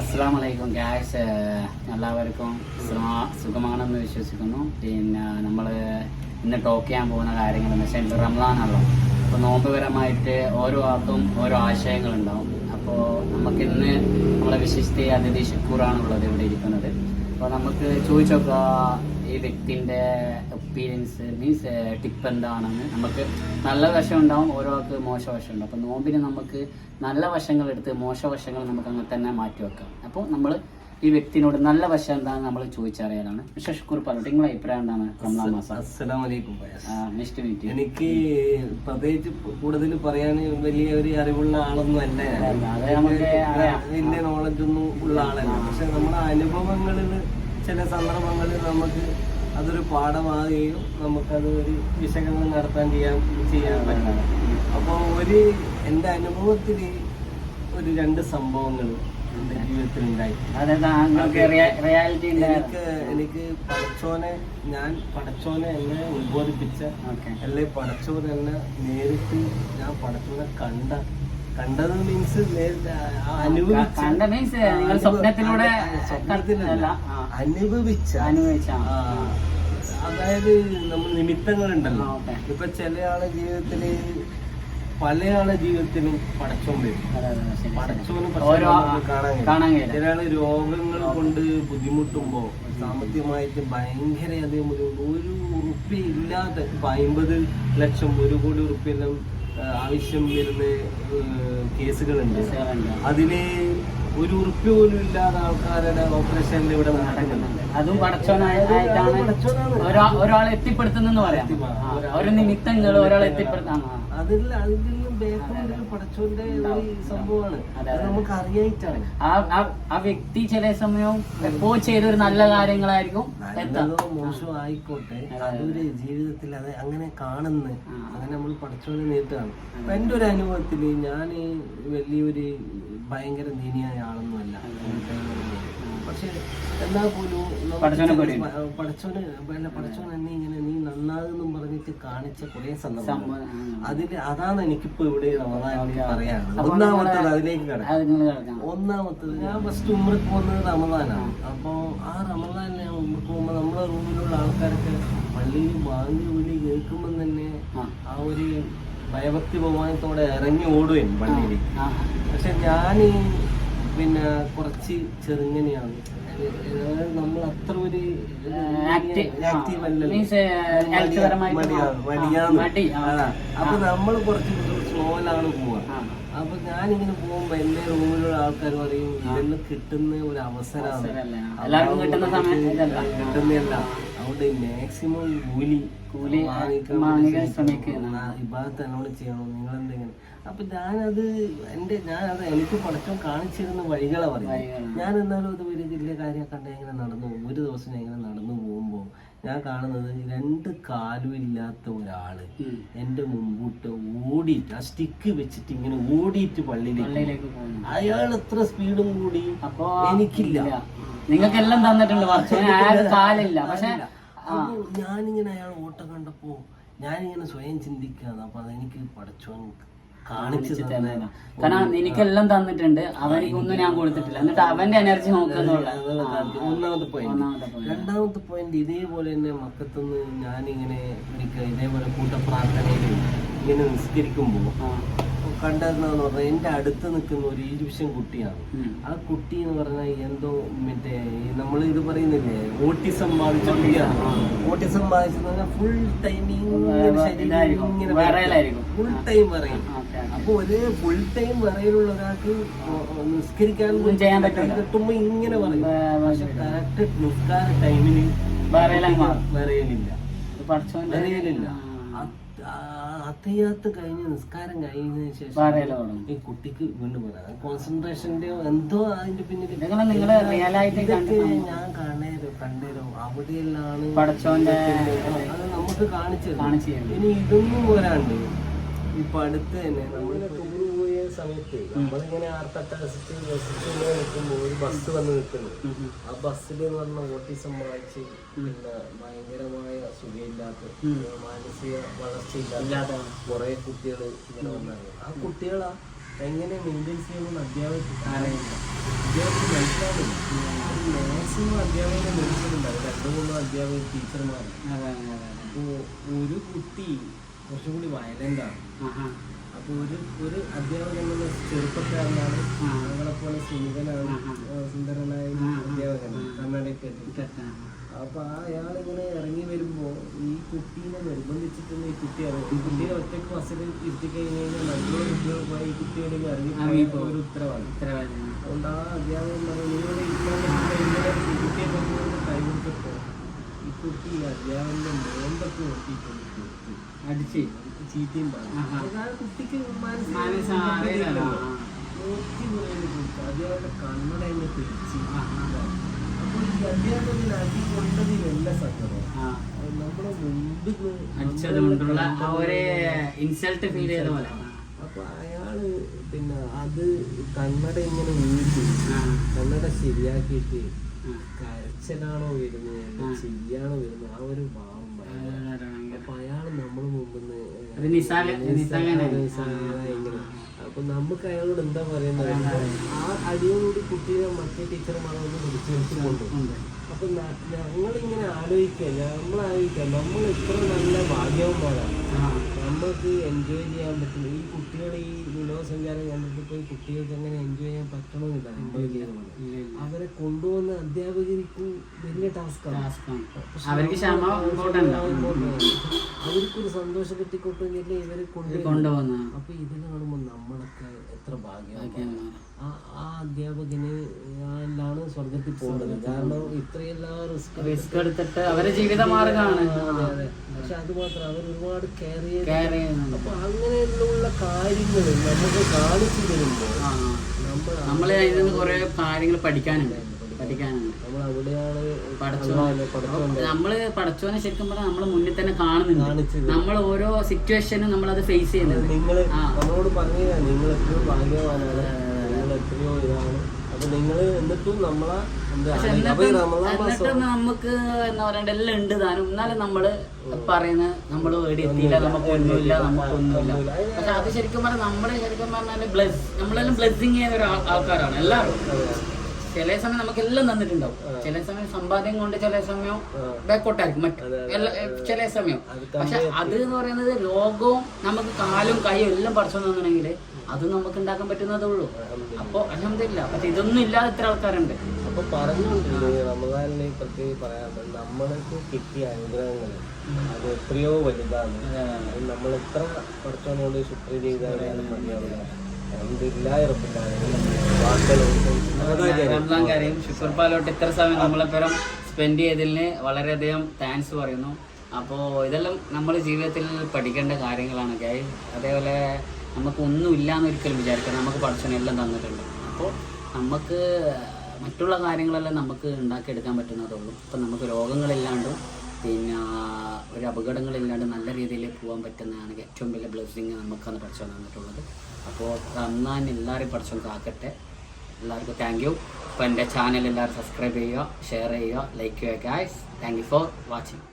അസ്സാം വലൈക്കും ഗ്യാസ് എല്ലാവർക്കും സുഖമാണെന്ന് വിശ്വസിക്കുന്നു. പിന്നെ നമ്മൾ ഇന്ന് ടോക്ക് ചെയ്യാൻ പോകുന്ന കാര്യങ്ങൾ എന്ന് വെച്ചാൽ ഇത് റംലാണല്ലോ അപ്പോൾ നോമ്പുപരമായിട്ട് ഓരോ ആൾക്കും ഓരോ ആശയങ്ങളുണ്ടാവും. അപ്പോൾ നമുക്ക് ഇന്ന് നമ്മളെ വിശിഷ്ട അതിഥി ഷുക്കൂറാണുള്ളത് ഇവിടെ ഇരിക്കുന്നത്. അപ്പോൾ നമുക്ക് ചോദിച്ചോക്കുക ഈ വ്യക്തിന്റെ എക്സ്പീരിയൻസ് മീൻസ് ടിപ്പ് എന്താണെന്ന് നമുക്ക് നല്ല വശം ഉണ്ടാവും ഓരോ ആൾക്ക് മോശ വശം ഉണ്ടാവും. അപ്പോൾ നോമ്പിന് നമുക്ക് നല്ല വശങ്ങൾ എടുത്ത് മോശ വശങ്ങൾ നമുക്ക് അങ്ങനെ തന്നെ മാറ്റി വെക്കാം. അപ്പോൾ നമ്മൾ ഈ വ്യക്തിനോട് നല്ല വശം എന്താണെന്ന് നമ്മൾ ചോദിച്ചറിയാനാണ് മിസ്റ്റർ പറഞ്ഞു? നിങ്ങളെ നിങ്ങളുടെ അഭിപ്രായം എന്താണ്? റംലാൻ മാസം. അസ്സലാമലൈക്കും ഫയാസ്. നെക്സ്റ്റ് മീറ്റ് എനിക്ക് പ്രത്യേകിച്ച് കൂടുതൽ പറയാൻ വലിയ ഒരു അറിവുള്ള ആളൊന്നും അല്ല. വലിയ നോളജ് ഒന്നും ഉള്ള ആളല്ല. പക്ഷെ നമ്മുടെ അനുഭവങ്ങളിൽ ചില സന്ദർഭങ്ങളിൽ നമുക്ക് അതൊരു പാഠമാകുകയും നമുക്കത് ഒരു വിശകലനം നടത്താൻ ചെയ്യാൻ ചെയ്യാൻ പറ്റും. അപ്പോൾ ഒരു എന്റെ അനുഭവത്തിൽ ഒരു രണ്ട് സംഭവങ്ങൾ എന്റെ ജീവിതത്തിൽ ഉണ്ടായി? എനിക്ക് എനിക്ക് പടച്ചോനെ ഞാൻ പടച്ചോനെ എന്നെ ഉത്ബോധിപ്പിച്ച അല്ലെങ്കിൽ അല്ലെ പടച്ചോൻ എന്നെ നേരിട്ട് ഞാൻ പടച്ചോനെ കണ്ട കണ്ടത് മീൻസ് കണ്ട മീൻസ് നിങ്ങൾ സ്വപ്നത്തിലൂടെ സ്വപ്നത്തിലല്ല. അനുഭവിച്ച അനുഭവിച്ച അതായത് നമ്മൾ നിമിത്തങ്ങളുണ്ടല്ലോ ഉണ്ടല്ലോ. ഇപ്പൊ ചില ആളെ ജീവിതത്തിൽ പല ആളെ ജീവിതത്തിലും പടച്ചോൻ വരും. പടച്ചോന് കാണാൻ കഴിയും. കാണാൻ കഴിയില്ല ചില രോഗങ്ങൾ കൊണ്ട് ബുദ്ധിമുട്ടുമ്പോ സാമ്പത്തികമായിട്ട് ഭയങ്കര അധികം ഒരു ഒരു ഉറുപ്പ്യ ഇല്ലാതെ ഇപ്പൊ അമ്പത് ലക്ഷം ഒരു കോടി ഉറുപ്പ്യെല്ലാം ആവശ്യം വരുന്ന കേസുകളുണ്ട് മനസ്സിലാവുന്നുണ്ട്. ഒരു ഉറുപ്പ് പോലും ഇല്ലാതെ ആൾക്കാരുടെ ഓപ്പറേഷനിൽ ഇവിടെ നടക്കുന്നുണ്ട്. അതും പടച്ചോനായിട്ടാണ്. ഒരാ- ഒരാളെ എത്തിപ്പെടുത്തുന്നെന്ന് പറയാം. ഓരോ ഒരു നിമിത്തങ്ങൾ ഒരാളെ എത്തിപ്പെടുത്താൻ അതിൽ അതിലും ബേക്കറിൽ പടച്ചോന്റെ ഒരു സംഭവമാണ്. അത് നമുക്ക് അറിയായിട്ടാണ്. ആ വ്യക്തി ചില സമയവും എപ്പോ ചെയ്തൊരു നല്ല കാര്യങ്ങളായിരിക്കും മോശം ആയിക്കോട്ടെ അതൊരു ജീവിതത്തിൽ അത് അങ്ങനെ കാണുന്ന. അങ്ങനെ നമ്മൾ പഠിച്ചോനെ നേരിട്ടാണ്. എന്റെ ഒരു അനുഭവത്തിൽ ഞാൻ വലിയൊരു ഭയങ്കര നീനിയായ ആളൊന്നുമല്ല പക്ഷെ എന്നാൽ പോലും പഠിച്ചോന് പടച്ചോനെ ചില- പേടിയുണ്ട്. പ- അല്ല പടച്ചോൻ എന്നെ ഇങ്ങനെ നീ നന്നാകുന്നും പറഞ്ഞിട്ട് കാണിച്ച കുറെ സന്ദർഭം. അതിൽ അതാണ് എനിക്കിപ്പോ ഇവിടെ റമദാനിൽ. പറയാനുള്ളത് ഒന്നാമത്തത് അതിലേക്ക് കിടക്കാം ഒന്നാമത്തത് ഞാൻ ഫസ്റ്റ് ഉമ്രക്ക് പോകുന്നത് റമദാനാണ് അപ്പോൾ ആ റമദാനിൽ ഞാൻ ഉമ്രക്ക് പോകുമ്പോൾ നമ്മളെ റൂമിലുള്ള ആൾക്കാരൊക്കെ പള്ളിയിൽ ബാങ്ക് വിളി കേൾക്കുമ്പോൾ തന്നെ ആ. ഒരു ഭയഭക്തി ബഹുമാനത്തോടെ ഇറങ്ങി ഓടുകയും പള്ളിയിലേക്ക് പക്ഷെ ഞാൻ പിന്നെ കുറച്ച് ചെറുങ്ങനെയാണ്. നമ്മൾ അത്ര ഒരു ആക്റ്റീവ്. അല്ലല്ലോ. മടിയാണ്. അപ്പൊ നമ്മൾ കുറച്ച് സ്ലോയിലാണ് പോവുക ആ. അപ്പൊ ഞാനിങ്ങനെ പോകുമ്പോ എന്റെ റൂമിലുള്ള ആൾക്കാർ പറയും ഇതെല്ലാം കിട്ടുന്ന ഒരു അവസരമാണ് അവസരമല്ലേ? അതുകൊണ്ട് മാക്സിമം കൂലി കൂലി വാങ്ങിക്കാൻ ശ്രമിക്കുന്ന ഇബാദത്ത് എന്നോട് ചെയ്യണം. നിങ്ങൾ എന്തെങ്കിലും അപ്പൊ ഞാനത് എന്റെ ഞാനത് എനിക്ക് പടക്കം കാണിച്ചിരുന്ന വഴികളെ പറയും ഞാൻ എന്നാലും അത് ഒരു വലിയ കാര്യം കണ്ട ഇങ്ങനെ നടന്നു പോകും. ഒരു ദിവസം ഞാൻ ഇങ്ങനെ നടന്നു പോകുമ്പോൾ ഞാൻ കാണുന്നത് രണ്ട് കാലും ഇല്ലാത്ത ഒരാൾ. എന്റെ മുമ്പോട്ട് ഓടിയിട്ട് ആ സ്റ്റിക്ക് വെച്ചിട്ട് ഇങ്ങനെ ഓടിയിട്ട് പള്ളിയിലേക്ക് അയാൾ എത്ര സ്പീഡും കൂടി അപ്പോ എനിക്കില്ല. നിങ്ങൾക്കെല്ലാം തന്നിട്ടുണ്ട്. കാലില്ല. പക്ഷെ അപ്പൊ ഞാനിങ്ങനെ അയാൾ ഓട്ടം കണ്ടപ്പോ ഞാനിങ്ങനെ സ്വയം ചിന്തിക്കാന്ന് അപ്പൊ അതെനിക്ക് പഠിച്ചോൻ കാണിച്ചു തന്നേരാ. കാരണം എനിക്കെല്ലാം തന്നിട്ടുണ്ട്. അവനിക്കൊന്നും ഞാൻ കൊടുത്തിട്ടില്ല. എന്നിട്ട് അവന്റെ എനർജി നോക്കുന്നുള്ള ഒന്നാമത്തെ പോയിന്റ് രണ്ടാമത്തെ പോയിന്റ് ഇതേപോലെ തന്നെ മക്കത്തുനിന്ന് ഞാനിങ്ങനെ ഇതേപോലെ കൂട്ടപ്രാർത്ഥനയിൽ ഇങ്ങനെ നിസ്കരിക്കുമ്പോൾ കണ്ടെന്ന് പറഞ്ഞാൽ എന്റെ അടുത്ത് നിൽക്കുന്ന ഒരു ഈജിപ്ഷ്യൻ കുട്ടിയാണ്. ആ കുട്ടി എന്ന് പറഞ്ഞാൽ എന്തോ മറ്റേ നമ്മൾ ഇത് പറയുന്നില്ലേ ഓട്ടിസം ബാധിച്ച കുട്ടിയാണ്. ഓട്ടിസം ബാധിച്ചെന്ന് പറഞ്ഞാൽ ഫുൾ ടൈം ഇങ്ങനെ. ഫുൾ ടൈം പറയും അപ്പോൾ അപ്പൊ ഒരു ഫുൾ ടൈം പറയലുള്ള ഒരാൾക്ക് നിസ്കരിക്കാൻ ചെയ്യാൻ പറ്റില്ല. കിട്ടുമ്പോ ഇങ്ങനെ പറയും പക്ഷെ കറക്റ്റ് നിസ്കാര ടൈമിന് പറയലില്ല മാറും. അത്തയ്യാത്ത് കഴിഞ്ഞ് നിസ്കാരം കഴിഞ്ഞതിന് ശേഷം ഈ കുട്ടിക്ക് വീണ്ടും പറയാം കോൺസെൻട്രേഷന്റെ എന്തോ അതിന്റെ പിന്നിൽ ഇതൊക്കെ. ഞാൻ കാണേരോ കണ്ടേരോ. അവിടെയെല്ലാണ് അത് നമുക്ക് കാണിച്ചു. ഇനി ഇതൊന്നും പോരാണ്ട് ഇപ്പൊ അടുത്ത് തന്നെ പോയ സമയത്ത് നമ്മളിങ്ങനെ ആർത്തട്ട രസിച്ച് ഇങ്ങനെ നിൽക്കുമ്പോൾ ഒരു ബസ് വന്ന് നിൽക്കുന്നു. ആ ബസ്സിൽ എന്ന് പറഞ്ഞ ഓട്ടിസം വായിച്ച് പിന്നെ ഭയങ്കരമായ സുഖമില്ലാത്ത മാനസിക വളർച്ച ഇല്ലാത്ത കുറെ കുട്ടികൾ ഇങ്ങനെ വന്നാണ്. ആ കുട്ടികളാ എങ്ങനെ മെയിന്റെയിൻ ചെയ്യണമെന്ന് അധ്യാപകർക്ക് അറിയില്ല അധ്യാപകർക്ക് മനസ്സിലാവില്ല മാക്സിമം അധ്യാപകരെ മനസ്സിലുണ്ടാവും രണ്ടു മൂന്നോ അധ്യാപകർ ടീച്ചർമാർ അപ്പോൾ ഒരു കുട്ടി കുറച്ചും കൂടി വയലന്റാണ്. അപ്പോൾ ഒരു ഒരു അധ്യാപകൻ എന്ന ചെറുപ്പക്കാരനാണ്. ഞങ്ങളെപ്പോലെ സുന്ദരനാണ്. സുന്ദരനായ അധ്യാപകനാണ്. കർണാടകത്തിൽ തെറ്റാ. അപ്പൊ ആ അയാളിങ്ങനെ ഇറങ്ങി വരുമ്പോ ഈ കുട്ടീനെ നിർബന്ധിച്ചിട്ടുള്ള ഈ കുട്ടി ഇറങ്ങി ഈ കുട്ടിയെ ഒറ്റയ്ക്ക് ബസ്സിൽ ഇരുത്തി കഴിഞ്ഞ് കഴിഞ്ഞാൽ നല്ല കുട്ടികൾക്കായി ഈ കുട്ടിയുടെ ഇറങ്ങി. ഒരു ഉത്തരവാണ് അതുകൊണ്ട് ആ അധ്യാപകൻ പറഞ്ഞു നിങ്ങളുടെ ഇരിക്കാൻ ഈ കുട്ടിയെ കൊണ്ടുവന്ന് കൈകൊടുത്തപ്പോ ഈ കുട്ടി ഈ അധ്യാപകന്റെ മോന്തൊക്കെ നോക്കിയിട്ടുണ്ട് അടിച്ച് ചീത്തയും ആ കുട്ടിക്ക്. നോക്കി എന്നെ പിടിച്ച് ആഹാ. അപ്പോൾ ഈ അധ്യാപകൻ അടി കൊണ്ടതിലല്ല സത്യം നമ്മുടെ മുമ്പിൽ ഇൻസൾട്ട് ഫീൽ ചെയ്ത പോലെ. അപ്പൊ അയാൾ പിന്നെ അത് കണ്ണട ഇങ്ങനെ ആ. കണ്ണട ശരിയാക്കിയിട്ട് കരച്ചനാണോ കരച്ചിലാണോ വരുന്നത് ശരിയാണോ വരുന്നത് ആ ഒരു ഭാവം ഭയങ്കര. ഭയങ്കര. അപ്പൊ അയാൾ ഇങ്ങനെ അപ്പൊ നമുക്ക് അയാളോട് എന്താ പറയുന്നത് ആ അടിയോടുകൂടി കുട്ടീനെ മറ്റേ ടീച്ചർമാരെ ഒന്ന് പിടിച്ചു വെച്ചുകൊണ്ട്. അപ്പൊ ഞങ്ങളിങ്ങനെ ആലോചിക്കുക. നമ്മൾ ആലോചിക്കുക നമ്മൾ ഇത്ര നല്ല ഭാഗ്യവന്മാരാണ്. നമ്മൾക്ക് എൻജോയ് ചെയ്യാൻ പറ്റുന്ന ഈ കുട്ടികൾ ഈ വിനോദസഞ്ചാരം കേന്ദ്രത്തിൽ പോയി കുട്ടികൾക്ക് എങ്ങനെ എൻജോയ് ചെയ്യാൻ പറ്റണമെന്നില്ല എൻജോയ് ചെയ്യുന്നത്. അവരെ കൊണ്ടുവന്ന അധ്യാപകർക്ക് വലിയ ടാസ്ക്കാണ് അവർക്കൊരു സന്തോഷം കിട്ടിക്കൊണ്ടില്ലേ ഇവരെ കൊണ്ടുവന്ന. അപ്പൊ ഇത് കാണുമ്പോൾ നമ്മളൊക്കെ എത്ര ഭാഗ്യം ഭാഗ്യവാന്മാരാ. ആ ആ അധ്യാപകന് ാണ് സ്വർഗത്തിൽ പോകുന്നത് കാരണം ഇത്രയെല്ലാം റിസ്ക് റിസ്ക് എടുത്തിട്ട് അവരെ ജീവിത മാർഗമാണ്. പക്ഷെ അത് മാത്രം അവർ ഒരുപാട് കെയർ അപ്പൊ അങ്ങനെയുള്ള കാര്യങ്ങൾ നമുക്ക് കാണിച്ചു തരുമ്പോൾ. നമ്മൾ നമ്മൾ ഇതിൽ നിന്ന് കുറെ കാര്യങ്ങൾ പഠിക്കാനുണ്ട്. നമ്മൾ പഠിച്ചോനെ ശരിക്കും പറഞ്ഞാൽ നമ്മൾ മുന്നിൽ തന്നെ കാണുന്നുണ്ട്. നമ്മൾ ഓരോ സിറ്റുവേഷനും നമ്മൾ അത് ഫേസ് ചെയ്യുന്നുണ്ട്. നിങ്ങൾ. നമ്മളോട് പറഞ്ഞാ നിങ്ങൾ ഭാഗ്യവാനാണ്. നിങ്ങൾ ഇതാണ്. അപ്പൊ നിങ്ങൾ എന്നിട്ടും നമ്മളെ നമുക്ക് എന്താ പറയണ്ട എല്ലാം ഉണ്ട് താനും. എന്നാലും നമ്മൾ പറയുന്നത് നമ്മൾ എവിടെ എത്തിയില്ല നമുക്ക് ഒന്നുമില്ല. പക്ഷെ അത് ശരിക്കും പറഞ്ഞാൽ നമ്മൾ ശരിക്കും പറഞ്ഞാൽ ബ്ലസ് നമ്മളെല്ലാം ബ്ലെസ്സിങ് ചെയ്യുന്ന ഒരു ആൾക്കാരാണ് എല്ലാവരും. ചില സമയം നമുക്ക് എല്ലാം തന്നിട്ടുണ്ടാവും ചില സമയം സമ്പാദ്യം കൊണ്ട് ചില സമയം ബാക്കോട്ടായിരിക്കും മറ്റു ചില സമയം. പക്ഷെ അത് എന്ന് പറയുന്നത് ലോകവും നമുക്ക് കാലും കൈയും എല്ലാം പഠിച്ചു തന്നിട്ടുണ്ടെങ്കിൽ അത് നമുക്ക് ഉണ്ടാക്കാൻ പറ്റുന്നതേ ഉള്ളൂ. അപ്പോൾ അലഹമില്ല പക്ഷെ ഇതൊന്നും ഇല്ലാതെ ഇത്ര ആൾക്കാരുണ്ട്. അപ്പൊ പറഞ്ഞുകൊണ്ടിരുന്നു റമദാനിനെ പ്രത്യേകം പറയാറുണ്ട് നമ്മൾക്ക് കിട്ടിയ അനുഗ്രഹങ്ങൾ അത് എത്രയോ വലുതാണ്. നമ്മൾ എത്ര പഠിച്ചോനോട് ശുക്ര ചെയ്താലും മതിയാവില്ല. റംസാൻ കാര്യം ഷുക്കൂർ പാലോട്ട് ഇത്ര സമയം നമ്മളെപ്പുറം സ്പെൻഡ് ചെയ്തതിന് വളരെയധികം താങ്ക്സ് പറയുന്നു. അപ്പോൾ ഇതെല്ലാം നമ്മൾ ജീവിതത്തിൽ പഠിക്കേണ്ട കാര്യങ്ങളാണ് അതേപോലെ നമുക്ക് ഒന്നുമില്ല എന്ന് ഒരിക്കലും വിചാരിക്കണം നമുക്ക് പഠിച്ചനെല്ലാം തന്നിട്ടുണ്ട്. അപ്പോൾ നമുക്ക് മറ്റുള്ള കാര്യങ്ങളെല്ലാം നമുക്ക് ഉണ്ടാക്കിയെടുക്കാൻ പറ്റുന്നതുള്ളൂ. ഇപ്പം നമുക്ക് രോഗങ്ങളില്ലാണ്ടും പിന്നെ ഒരു അപകടങ്ങളില്ലാണ്ട് നല്ല രീതിയിൽ പോകാൻ പറ്റുന്നതാണ് ഏറ്റവും വലിയ ബ്ലെസ്സിങ് നമുക്കാണ് പഠിച്ചു തന്നിട്ടുള്ളത്. അപ്പോൾ തന്നാൻ എല്ലാവരും പഠിച്ചു കാക്കട്ടെ. എല്ലാവർക്കും താങ്ക് യു അപ്പോൾ എന്റെ ചാനൽ എല്ലാവരും സബ്സ്ക്രൈബ് ചെയ്യുക ഷെയർ ചെയ്യുക ലൈക്ക് ചെയ്യുക guys thank you for watching